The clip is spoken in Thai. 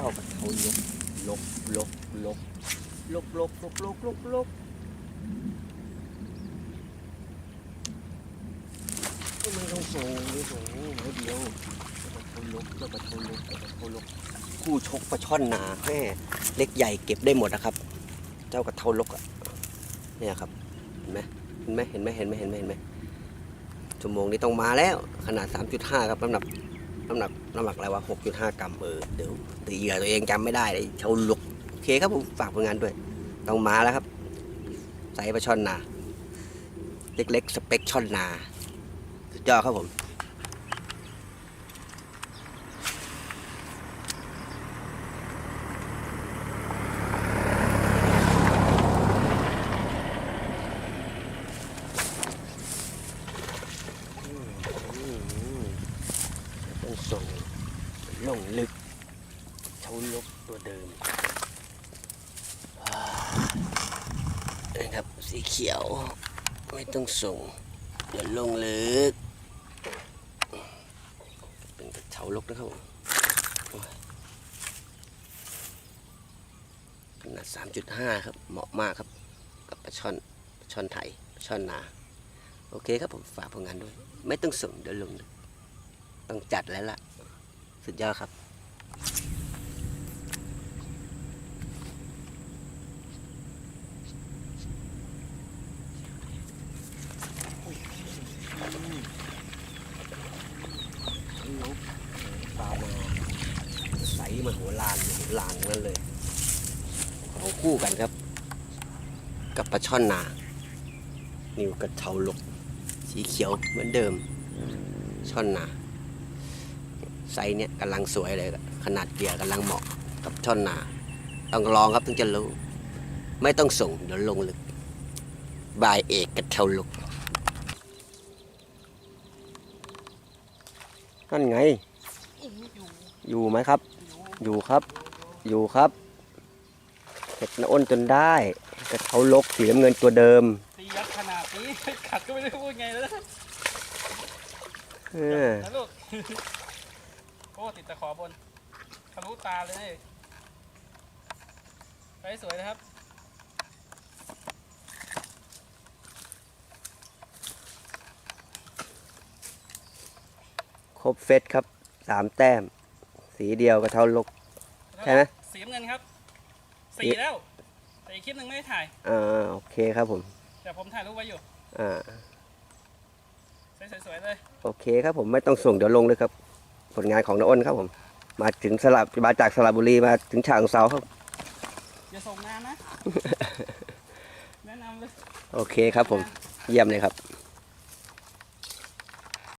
จ้ากระเทาลกลกลกลกลกลกลกลกลกลกไม่ต้องส่งไม่ส่งไว้เดียวกระเทาลกกระเทาลกกระเทาลกคู่ชกปลาช่อนหนาแม่เล็กใหญ่เก็บได้หมดนะครับ เจ้ากระเทาลกอะเนี่ยครับเห็นไหมเห็นไหมเห็นไหมเห็นไหมเห็นไหมเห็นไหมชั่วโมงนี้ต้องมาแล้ว ขนาด 3.5 ครับน้ำหนัก น้ำหนักน้ำหนักอะไรวะหกจุดห้ากรัมเออเดี๋ยวตีเหยื่อตัวเองจำไม่ได้เลยเชาลุกโอเคครับผมฝากผลงานด้วย ต้องมาแล้วครับใส่ปลาช่อนนา เล็กๆ สเปคช่อนนา สุดยอดครับผม ต้องส่งลงลึกเชาลกตัวเดิมนะครับสีเขียวไม่ต้องส่งเดี๋ยวลงลึกเป็นกระเชาลกนะครับผมขนาด 3.5 ครับ เหมาะมากครับ กับปลาช่อนปลาช่อนไทยปลาช่อนนา โอเคครับผมฝากผลงานด้วย ไม่ต้องส่งเดี๋ยวลงลึก ต้องจัดแล้วล่ะ สุดยอดครับ ปลามาใสมาหัวลานหัวลานนั่นเลยเขาคู่กันครับ กับปลาช่อนนา นิวกระเทาลก สีเขียวเหมือนเดิม ช่อนนา ไซส์เนี่ยกำลังสวยเลย ขนาดเกียร์กำลังเหมาะกับช่อนนา ต้องลองครับถึงจะรู้ ไม่ต้องส่งเดี๋ยวลงลึก บายเอกกระเทาลุกนั่นไง อยู่ไหมครับ อยู่ครับ อยู่ครับเห็ดน้าอ้นจนได้กระเทาลกสีน้ำเงินตัวเดิมตียัดขนาดนี้ขัดก็ไม่ได้พูดไงแล้วนะเออนะลูกโอ้ติดตะขอบนทะลุตาเลยไปสวยนะครับ ครบเฟสครับสามแต้ม สีเดียวกระเทาลก ใช่ไหมสีน้ำเงินครับสีแล้วแต่อีกคลิปหนึ่งไม่ได้ถ่ายอ่าโอเคครับผมเดี๋ยวผมถ่ายรูปไว้อยู่อ่าสวยๆเลย โอเคครับผมไม่ต้องส่งเดี๋ยวลงเลยครับ ผลงานของน้าอ้นครับผม มาถึงสลับมาจากสระบุรีมาถึงฉะเชิงเซาครับ อย่าส่งนานนะ แนะนำเลย โอเคครับผม เยี่ยมเลยครับ